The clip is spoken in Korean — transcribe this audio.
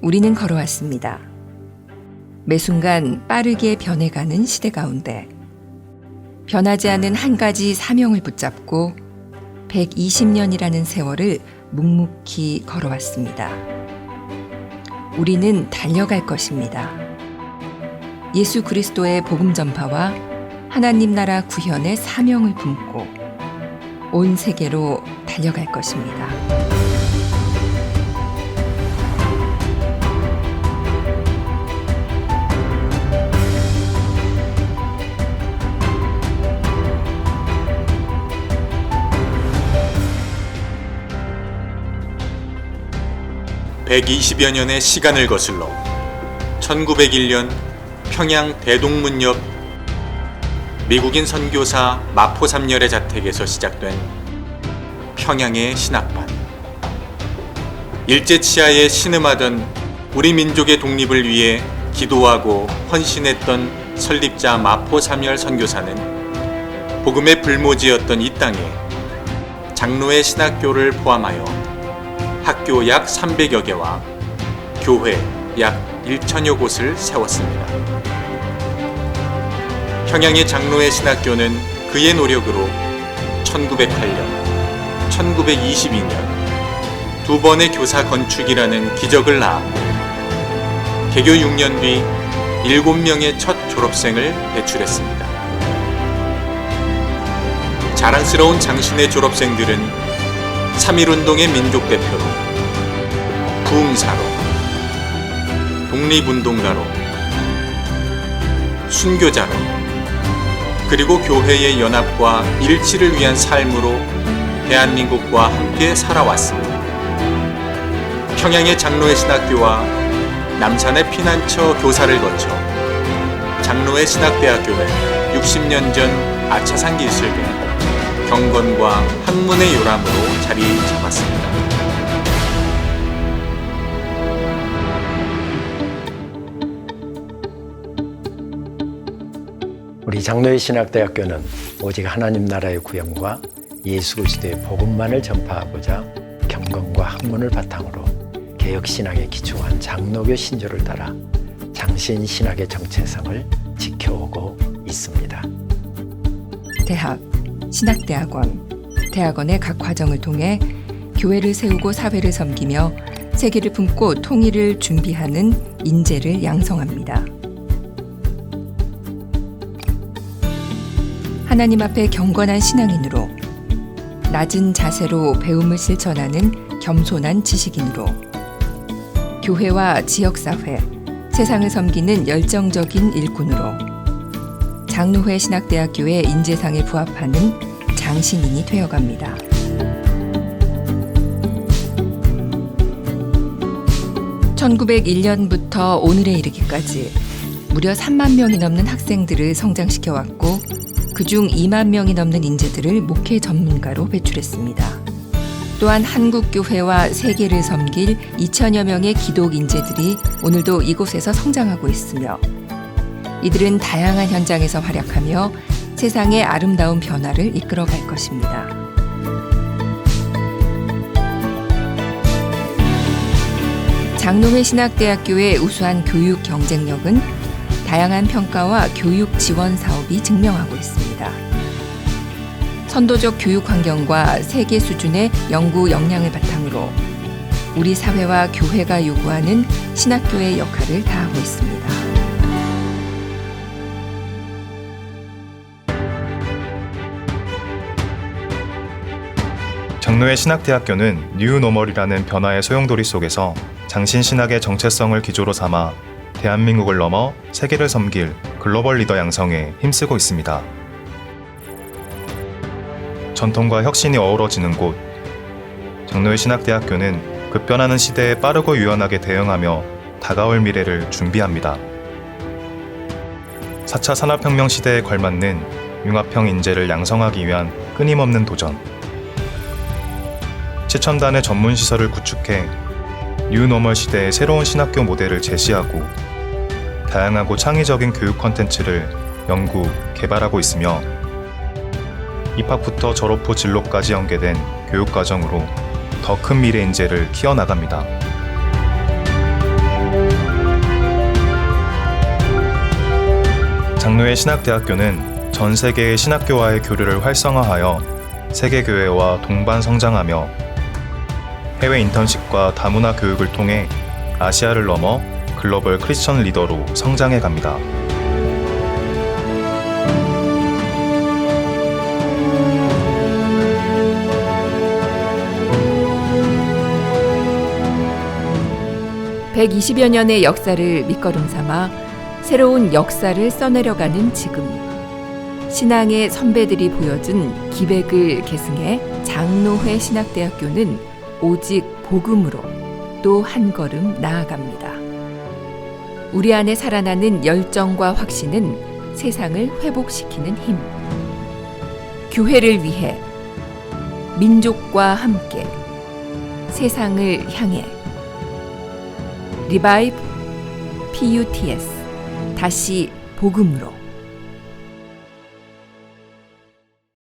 우리는 걸어왔습니다. 매 순간 빠르게 변해가는 시대 가운데 변하지 않은 한 가지 사명을 붙잡고 120년이라는 세월을 묵묵히 걸어왔습니다. 우리는 달려갈 것입니다. 예수 그리스도의 복음 전파와 하나님 나라 구현의 사명을 품고 온 세계로 달려갈 것입니다. (120여) 년의 시간을 거슬러 (1901년) 평양 대동문 옆 미국인 선교사 마포 삼열의 자택에서 시작된 평양의 신학반. 일제 치하에 신음하던 우리 민족의 독립을 위해 기도하고 헌신했던 설립자 마포 삼열 선교사는 복음의 불모지였던 이 땅에 장로의 신학교를 포함하여 학교 약 300여 개와 교회 약 1천여 곳을 세웠습니다. 평양의 장로의 신학교는 그의 노력으로 1908년, 1922년 두 번의 교사 건축이라는 기적을 낳았고 개교 6년 뒤 7명의 첫 졸업생을 배출했습니다. 자랑스러운 장신의 졸업생들은 3.1운동의 민족대표로 부흥사로 독립운동가로 순교자로 그리고 교회의 연합과 일치를 위한 삶으로 대한민국과 함께 살아왔습니다. 평양의 장로의 신학교와 남산의 피난처 교사를 거쳐 장로의 신학대학교는 60년 전 아차산 기술대 경건과 학문의 요람으로 자리 잡았습니다. 우리 장로의 신학대학교는 오직 하나님 나라의 구현과 예수 그리스도의 복음만을 전파하고자 경건과 학문을 바탕으로 개혁 신앙에 기초한 장로교 신조를 따라 장신 신학의 정체성을 지켜오고 있습니다. 대학, 신학대학원, 대학원의 각 과정을 통해 교회를 세우고 사회를 섬기며 세계를 품고 통일을 준비하는 인재를 양성합니다. 하나님 앞에 경건한 신앙인으로 낮은 자세로 배움을 실천하는 겸손한 지식인으로 교회와 지역사회, 세상을 섬기는 열정적인 일꾼으로 장로회 신학대학교의 인재상에 부합하는 장신인이 되어갑니다. (1901년부터) 오늘에 이르기까지 무려 3만 명이 넘는 학생들을 성장시켜 왔고 그중 2만 명이 넘는 인재들을 목회 전문가로 배출했습니다. 또한 한국 교회와 세계를 섬길 2천여 명의 기독 인재들이 오늘도 이곳에서 성장하고 있으며 이들은 다양한 현장에서 활약하며 세상의 아름다운 변화를 이끌어 갈 것입니다. 장로회 신학대학교의 우수한 교육 경쟁력은 다양한 평가와 교육 지원 사업이 증명하고 있습니다. 선도적 교육 환경과 세계 수준의 연구 역량을 바탕으로 우리 사회와 교회가 요구하는 신학교의 역할을 다하고 있습니다. 장로의 신학대학교는 뉴노멀이라는 변화의 소용돌이 속에서 장신 신학의 정체성을 기조로 삼아 대한민국을 넘어 세계를 섬길 글로벌 리더 양성에 힘쓰고 있습니다. 전통과 혁신이 어우러지는 곳, 장로의 신학대학교는 급변하는 시대에 빠르고 유연하게 대응하며 다가올 미래를 준비합니다. 4차 산업혁명 시대에 걸맞는 융합형 인재를 양성하기 위한 끊임없는 도전. 최첨단의 전문 시설을 구축해 뉴노멀 시대의 새로운 신학교 모델을 제시하고 다양하고 창의적인 교육 콘텐츠를 연구, 개발하고 있으며 입학부터 졸업 후 진로까지 연계된 교육 과정으로 더 큰 미래 인재를 키워나갑니다. 장로의 신학대학교는 전 세계의 신학교와의 교류를 활성화하여 세계교회와 동반 성장하며 해외 인턴십과 다문화 교육을 통해 아시아를 넘어 글로벌 크리스천 리더로 성장해 갑니다. 백 120여 년의 역사를 밑거름 삼아 새로운 역사를 써내려가는 지금 신앙의 선배들이 보여준 기백을 계승해 장로회 신학대학교는 오직 복음으로 또 한 걸음 나아갑니다. 우리 안에 살아나는 열정과 확신은 세상을 회복시키는 힘. 교회를 위해 민족과 함께 세상을 향해 리바이브 PUTS 다시 복음으로